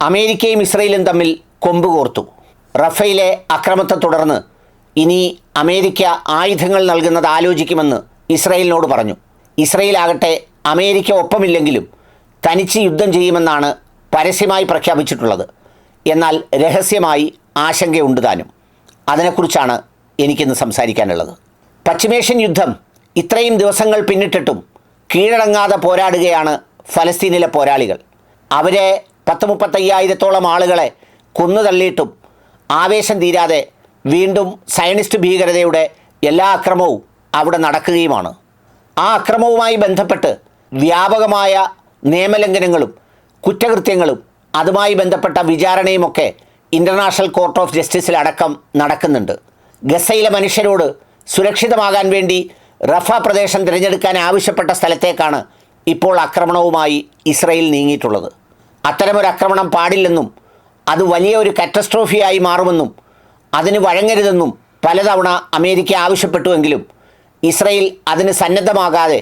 അമേരിക്കയും ഇസ്രയേലും തമ്മിൽ കൊമ്പ് കോർത്തു. റഫേലെ അക്രമത്തെ തുടർന്ന് ഇനി അമേരിക്ക ആയുധങ്ങൾ നൽകുന്നത് ആലോചിക്കുമെന്ന് ഇസ്രയേലിനോട് പറഞ്ഞു. ഇസ്രയേൽ ആകട്ടെ അമേരിക്ക ഒപ്പമില്ലെങ്കിലും തനിച്ച് യുദ്ധം ചെയ്യുമെന്നാണ് പരസ്യമായി പ്രഖ്യാപിച്ചിട്ടുള്ളത്. എന്നാൽ രഹസ്യമായി ആശങ്കയുണ്ട് താനും. അതിനെക്കുറിച്ചാണ് എനിക്കിന്ന് സംസാരിക്കാനുള്ളത്. പശ്ചിമേഷ്യൻ യുദ്ധം ഇത്രയും ദിവസങ്ങൾ പിന്നിട്ടിട്ടും കീഴടങ്ങാതെ പോരാടുകയാണ് ഫലസ്തീനിലെ പോരാളികൾ. അവരെ പത്ത് മുപ്പത്തയ്യായിരത്തോളം ആളുകളെ കൊന്നുതള്ളിയിട്ടും ആവേശം തീരാതെ വീണ്ടും സയനിസ്റ്റ് ഭീകരതയുടെ എല്ലാ അക്രമവും അവിടെ നടക്കുകയുമാണ്. ആ അക്രമവുമായി ബന്ധപ്പെട്ട് വ്യാപകമായ നിയമലംഘനങ്ങളും കുറ്റകൃത്യങ്ങളും അതുമായി ബന്ധപ്പെട്ട വിചാരണയുമൊക്കെ ഇന്റർനാഷണൽ കോർട്ട് ഓഫ് ജസ്റ്റിസിലടക്കം നടക്കുന്നുണ്ട്. ഗസയിലെ മനുഷ്യരോട് സുരക്ഷിതമാകാൻ വേണ്ടി റഫ പ്രദേശം തിരഞ്ഞെടുക്കാൻ ആവശ്യപ്പെട്ട സ്ഥലത്തേക്കാണ് ഇപ്പോൾ ആക്രമണവുമായി ഇസ്രയേൽ നീങ്ങിയിട്ടുള്ളത്. അത്തരമൊരു ആക്രമണം പാടില്ലെന്നും അത് വലിയ ഒരു കാറ്റസ്ട്രോഫിയായി മാറുമെന്നും അതിന് വഴങ്ങരുതെന്നും പലതവണ അമേരിക്ക ആവശ്യപ്പെട്ടുവെങ്കിലും ഇസ്രയേൽ അതിന് സന്നദ്ധമാകാതെ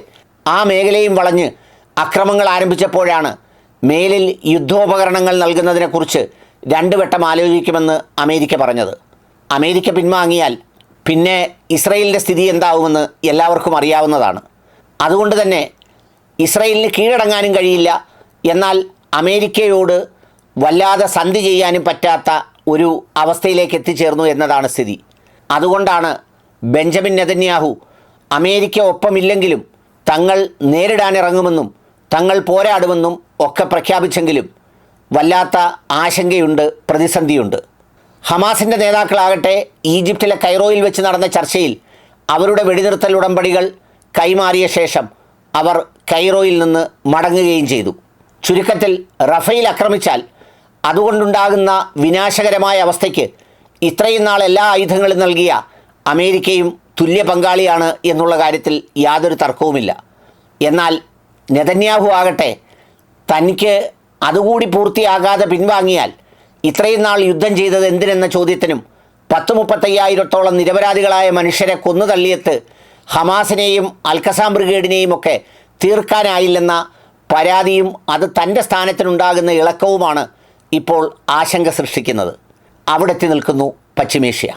ആ മേഖലയും വളഞ്ഞ് അക്രമങ്ങൾ ആരംഭിച്ചപ്പോഴാണ് മേലിൽ യുദ്ധോപകരണങ്ങൾ നൽകുന്നതിനെക്കുറിച്ച് രണ്ടു വട്ടം ആലോചിക്കുമെന്ന് അമേരിക്ക പറഞ്ഞത്. അമേരിക്ക പിൻവാങ്ങിയാൽ പിന്നെ ഇസ്രയേലിന്റെ സ്ഥിതി എന്താവുമെന്ന് എല്ലാവർക്കും അറിയാവുന്നതാണ്. അതുകൊണ്ട് തന്നെ ഇസ്രയേലിന് കീഴടങ്ങാനും കഴിയില്ല എന്നാൽ അമേരിക്കയോട് വല്ലാതെ സന്ധി ചെയ്യാനും പറ്റാത്ത ഒരു അവസ്ഥയിലേക്ക് എത്തിച്ചേർന്നു എന്നതാണ് സ്ഥിതി. അതുകൊണ്ടാണ് ബെഞ്ചമിൻ നെതന്യാഹു അമേരിക്ക ഒപ്പമില്ലെങ്കിലും തങ്ങൾ നേരിടാനിറങ്ങുമെന്നും തങ്ങൾ പോരാടുമെന്നും ഒക്കെ പ്രഖ്യാപിച്ചെങ്കിലും വല്ലാത്ത ആശങ്കയുണ്ട് പ്രതിസന്ധിയുണ്ട്. ഹമാസിന്റെ നേതാക്കളാകട്ടെ ഈജിപ്തിലെ കൈറോയിൽ വെച്ച് നടന്ന ചർച്ചയിൽ അവരുടെ വെടിനിർത്തൽ ഉടമ്പടികൾ കൈമാറിയ ശേഷം അവർ കൈറോയിൽ നിന്ന് മടങ്ങുകയും ചെയ്തു. ചുരുക്കത്തിൽ റഫേൽ ആക്രമിച്ചാൽ അതുകൊണ്ടുണ്ടാകുന്ന വിനാശകരമായ അവസ്ഥയ്ക്ക് ഇത്രയും നാൾ എല്ലാ ആയുധങ്ങളും നൽകിയ അമേരിക്കയും തുല്യ പങ്കാളിയാണ് എന്നുള്ള കാര്യത്തിൽ യാതൊരു തർക്കവുമില്ല. എന്നാൽ നെതന്യാഹു ആകട്ടെ തനിക്ക് അതുകൂടി പൂർത്തിയാകാതെ പിൻവാങ്ങിയാൽ ഇത്രയും നാൾ യുദ്ധം ചെയ്തത് എന്തിനെന്ന ചോദ്യത്തിനും പത്ത് മുപ്പത്തയ്യായിരത്തോളം നിരപരാധികളായ മനുഷ്യരെ കൊന്നു തള്ളിയത്ത് ഹമാസിനെയും അൽക്കസാം ബ്രിഗേഡിനെയും ഒക്കെ തീർക്കാനായില്ലെന്ന പരാതിയും അത് തന്റെ സ്ഥാനത്തിനുണ്ടാകുന്ന ഇളക്കവുമാണ് ഇപ്പോൾ ആശങ്ക സൃഷ്ടിക്കുന്നത്. അവിടെത്തി നിൽക്കുന്നു പശ്ചിമേഷ്യ.